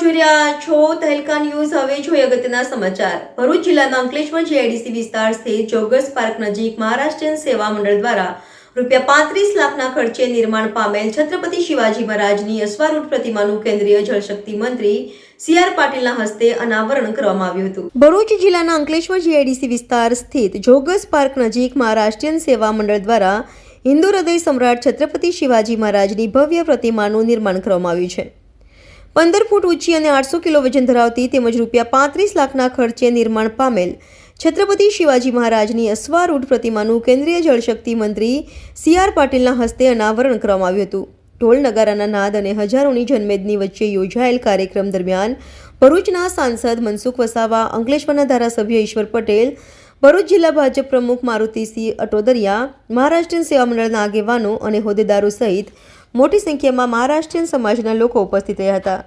જોઈ રહ્યા છો તહેલકા ન્યૂઝ. હવે જોઈએ અગત્યના સમાચાર. ભરૂચ જિલ્લાના અંકલેશ્વર જીઆઈડીસી વિસ્તાર સ્થિત જોગર્સ પાર્ક નજીક મહારાષ્ટ્રીયન સેવા મંડળ દ્વારા રૂપિયા પાંત્રીસ લાખના ખર્ચે નિર્માણ પામેલ છત્રપતિ શિવાજી મહારાજની અશ્વારૂઢ પ્રતિમાનું કેન્દ્રીય જળશક્તિ મંત્રી સી આર પાટીલના હસ્તે અનાવરણ કરવામાં આવ્યું હતું. ભરૂચ જિલ્લાના અંકલેશ્વર જીઆઈડીસી વિસ્તાર સ્થિત જોગસ પાર્ક નજીક મહારાષ્ટ્રીયન સેવા મંડળ દ્વારા હિન્દુ હૃદય સમ્રાટ છત્રપતિ શિવાજી મહારાજની ભવ્ય પ્રતિમાનું નિર્માણ કરવામાં આવ્યું છે. પંદર ફૂટ ઊંચી અને આઠસો કિલો વજન ધરાવતી તેમજ રૂપિયા પાંત્રીસ લાખના ખર્ચે નિર્માણ પામેલ. છત્રપતિ શિવાજી મહારાજની અશ્વારૂઢ પ્રતિમાનું કેન્દ્રીય જળશક્તિ મંત્રી સી આર પાટીલના હસ્તે અનાવરણ કરવામાં આવ્યું હતું. ઢોલ નગારાના નાદ અને હજારોની જનમેદની વચ્ચે યોજાયેલ કાર્યક્રમ દરમિયાન ભરૂચના સાંસદ મનસુખ વસાવા, અંકલેશ્વરના ધારાસભ્ય ઈશ્વર પટેલ, ભરૂચ જિલ્લા ભાજપ પ્રમુખ મારુતિસિંહ અટોદરિયા, મહારાષ્ટ્રીયન સેવા મંડળના આગેવાનો અને હોદ્દેદારો સહિત મોટી સંખ્યામાં મહારાષ્ટ્રીયન સમાજના લોકો ઉપસ્થિત રહ્યા હતા.